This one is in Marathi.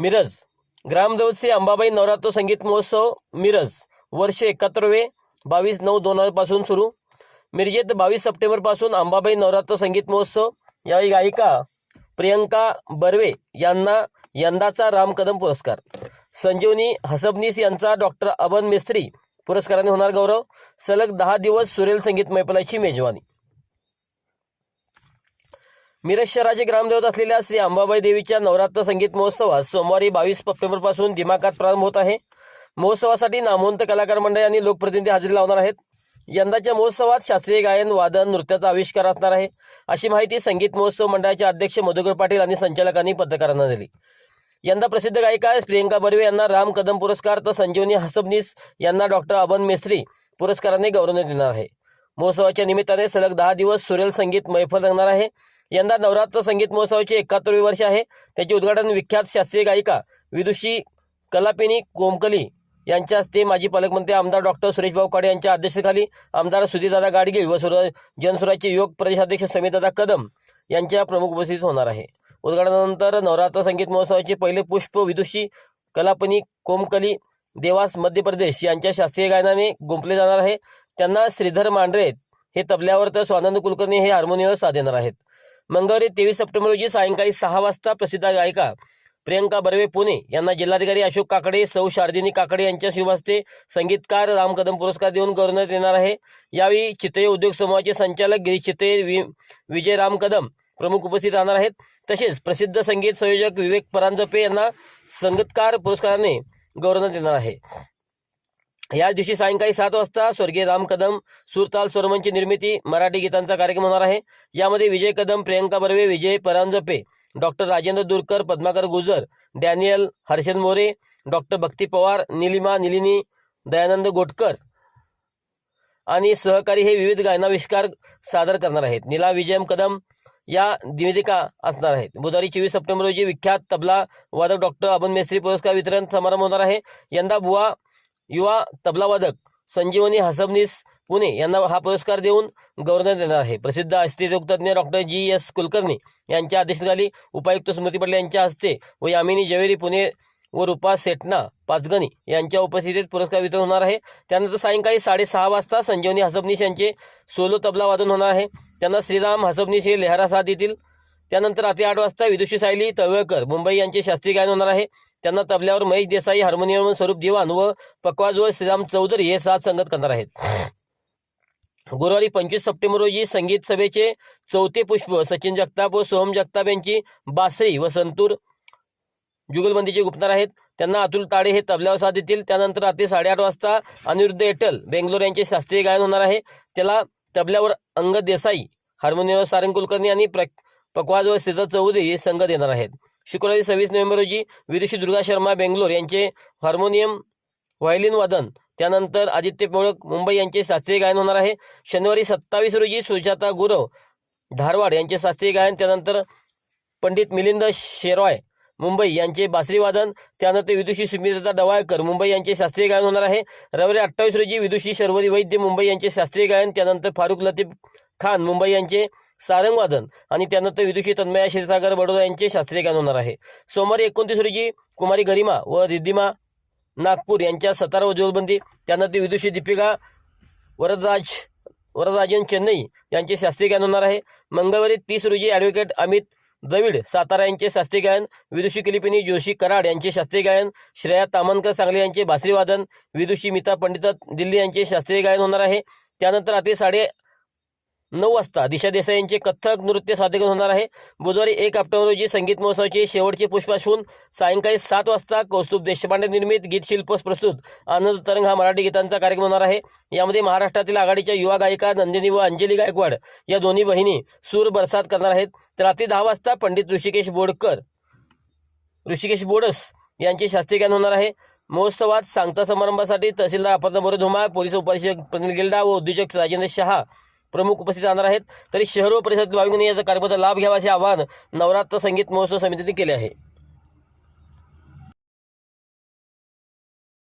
मिरज. ग्रामदेवत अंबाबाई नवरात्र संगीत महोत्सव मिरज. वर्ष एकाहत्तरवे बावीस नऊ दोन हजारपासून सुरू. मिरजेत बावीस सप्टेंबरपासून अंबाबाई नवरात्र संगीत महोत्सव. यावेळी गायिका प्रियंका बर्वे यांना यंदाचा राम कदम पुरस्कार. संजीवनी हसबनीस यांचा डॉक्टर अबन मिस्त्री पुरस्काराने होणार गौरव. सलग दहा दिवस सुरेल संगीत मैफलाची मेजवानी. मिरज शहराचे ग्रामदेवत असलेल्या श्री अंबाबाई देवीच्या नवरात्र संगीत महोत्सवात सोमवारी बावीस सप्टेंबरपासून दिमाखात प्रारंभ होत आहे. महोत्सवासाठी नामवंत कलाकार मंडळी आणि लोकप्रतिनिधी हजेरी लावणार आहेत. यंदाच्या महोत्सवात शास्त्रीय गायन वादन नृत्याचा आविष्कार असणार आहे. अशी माहिती संगीत महोत्सव मंडळाचे अध्यक्ष मधुकर पाटील आणि संचालकांनी पत्रकारांना दिली. यंदा प्रसिद्ध गायिका प्रियंका बर्वे यांना राम कदम पुरस्कार तर संजीवनी हसबनीस यांना डॉक्टर अबन मेस्त्री पुरस्काराने गौरवण्यात येणार आहे. महोत्सवाच्या निमित्ताने सलग दहा दिवस सुरेल संगीत मैफल रंगणार आहे. यंदा नवरात्र संगीत महोत्सवाचे एकाहत्तरवे वर्ष आहे. त्याचे उद्घाटन विख्यात शास्त्रीय गायिका विदुषी कलापिनी कोमकली यांच्या हस्ते माजी पालकमंत्री आमदार डॉक्टर सुरेशभाऊ काडे यांच्या अध्यक्षतेखाली आमदार सुधीरदादा गाडगे व सुर जनसुराचे योग प्रदेशाध्यक्ष समितदादा कदम यांच्या प्रमुख उपस्थित होणार आहे. उद्घाटनानंतर नवरात्र संगीत महोत्सवाचे पहिले पुष्प विदुषी कलापनी कोमकली देवास मध्य प्रदेश यांच्या शास्त्रीय गायनाने गुंपले जाणार आहे. त्यांना श्रीधर मांढरे हे तबल्यावर तर स्वानंद कुलकर्णी हे हार्मोनियमवर साथ देणार आहेत. मंगळवारी तेवीस सप्टेंबर रोजी सायंकाळी सहा वाजता प्रसिद्ध गायिका प्रियंका बर्वे पुणे यांना जिल्हाधिकारी अशोक काकडे सौ शारदिनी काकडे यांच्या शुभहस्ते संगीतकार राम कदम पुरस्कार देऊन गौरवण्यात येणार आहे. यावेळी चितळे उद्योग समूहाचे संचालक गिरीश चितळे विजय राम कदम प्रमुख उपस्थित राहणार आहेत. तसेच प्रसिद्ध संगीत संयोजक विवेक परांजपे यांना संगीतकार पुरस्काराने गौरवण्यात येणार आहे. याच दिवशी सायंकाळी सात वाजता स्वर्गीय राम कदम सुरताल स्वरमंची निर्मिती मराठी गीतांचा कार्यक्रम होणार आहे. यामध्ये Vijay Kadam Priyanka Barve Vijay Paranjpe doctor Rajendra Durkar Padmakar Gujar Daniel Harshad More doctor Bhakti Pawar Nilima Nilini Dayanand Gotkar आणि सहकारी हे विविध गायनाविष्कार सादर करणार आहेत. नीला विजयम कदम या निवेदिका असणार आहेत. बुधवारी चोवीस सप्टेंबर रोजी विख्यात तबला वादक डॉक्टर अबन मेस्त्री पुरस्कार वितरण समारंभ होणार आहे. यंदा बुवा युवा तबलावादक संजीवनी हसबनीस पुणे यांना हा पुरस्कार देऊन गौरवण्यात येणार आहे. प्रसिद्ध अस्थिरोगतज्ञ डॉक्टर जी एस कुलकर्णी यांच्या अध्यक्षतेखाली उपायुक्त स्मृती पटेल यांच्या हस्ते व यामिनी जवेरी पुणे व रुपा सेटना पाचगणी यांच्या उपस्थितीत पुरस्कार वितरण होणार आहे. त्यानंतर सायंकाळी साडेसहा वाजता संजीवनी हसबनीस यांचे सोलो तबला वादन होणार आहे. त्यांना श्रीराम हसबनीस हे लेहरा साथ देतील. त्यानंतर रात्री आठ वाजता विदुषी सायली तळवळकर मुंबई यांचे शास्त्रीय गायन होणार आहे. त्यांना तबल्यावर महेश देसाई हार्मोनियम स्वरूप दिवाण व पकवाज व श्रीराम चौधरी हे साथ संगत करणार आहेत. गुरुवारी पंचवीस सप्टेंबर रोजी संगीत सभेचे चौथे पुष्प सचिन जगताप व सोहम जगताप यांची बासरी व संतूर जुगलबंदीचे गुप्तणार आहेत. त्यांना अतुल ताडे हे तबल्यावर साथ देतील. त्यानंतर रात्री साडेआठ वाजता अनिरुद्ध एटल बेंगलोर यांचे शास्त्रीय गायन होणार आहे. त्याला तबल्यावर अंगद देसाई हार्मोनियम सारंग कुलकर्णी आणि प्र पकवाज व श्रीधर चौधरी हे संघ देणार आहेत. शुक्रवारी सव्वीस नोव्हेंबर रोजी विदुषी दुर्गा शर्मा बेंगलोर यांचे हार्मोनियम व्हायलिन वादन. त्यानंतर आदित्य पोळक मुंबई यांचे शास्त्रीय गायन होणार आहे. शनिवारी सत्तावीस रोजी सुजाता गुरव धारवाड यांचे शास्त्रीय गायन. त्यानंतर पंडित मिलिंद शेरॉय मुंबई यांचे बासरी वादन. त्यानंतर विदुषी सुमित्रता डवाळकर मुंबई यांचे शास्त्रीय गायन होणार आहे. रविवारी अठ्ठावीस रोजी विदुषी शर्वरी वैद्य मुंबई यांचे शास्त्रीय गायन. त्यानंतर फारुख लतीफ खान मुंबई यांचे सारंग वादन आणि त्यानंतर विदुषी तन्मया क्षीरसागर बडोदा यांचे शास्त्रीय गायन होणार आहे. सोमवारी एकोणतीस रोजी कुमारी गरिमा व रिद्धिमा नागपूर यांच्या सतारा व जोलबंदी त्यानंतर विदुषी दीपिका वरदराज वरदराजन चेन्नई यांचे शास्त्रीय गायन होणार आहे. मंगळवारी तीस रोजी ॲडव्होकेट अमित द्रविड सातारा यांचे शास्त्रीय गायन विदुषी किलिपिनी जोशी कराड यांचे शास्त्रीय गायन श्रेया तामनकर सांगले यांचे बासरीवादन विदुषी मिता पंडित दिल्ली यांचे शास्त्रीय गायन होणार आहे. त्यानंतर रात्री साडे नऊ वाजता. दिशा देसाई यांचे कथ्थक नृत्य सादरीकरण होणार आहे. बुधवारी एक ऑक्टोबर रोजी संगीत महोत्सवाचे शेवटचे पुष्प असून सायंकाळी सात वाजता कौस्तुभ देशपांडे निर्मित गीत शिल्प प्रस्तुत. आनंद तरंग हा मराठी गीतांचा कार्यक्रम होणार आहे. यामध्ये महाराष्ट्रातील आघाडीच्या युवा गायिका नंदिनी व अंजली गायकवाड या दोन्ही बहिणी सूर बरसात करणार आहेत. तर रात्री दहा वाजता पंडित ऋषिकेश बोडकर ऋषिकेश बोडस यांचे शास्त्रीय गायन होणार आहे. महोत्सवात सांगता समारंभासाठी तहसीलदार अपर्णा मोरे पोलीस उपाधीक्षक प्रनिल गिल्डा व उद्योजक राजेंद्र शहा प्रमुख उपस्थित राहणार आहेत. तरी शहर व परिसरातील भाविकांनी याचा कार्यक्रमाचा लाभ घ्यावा असे आवाहन नवरात्र संगीत महोत्सव समितीने केले आहे.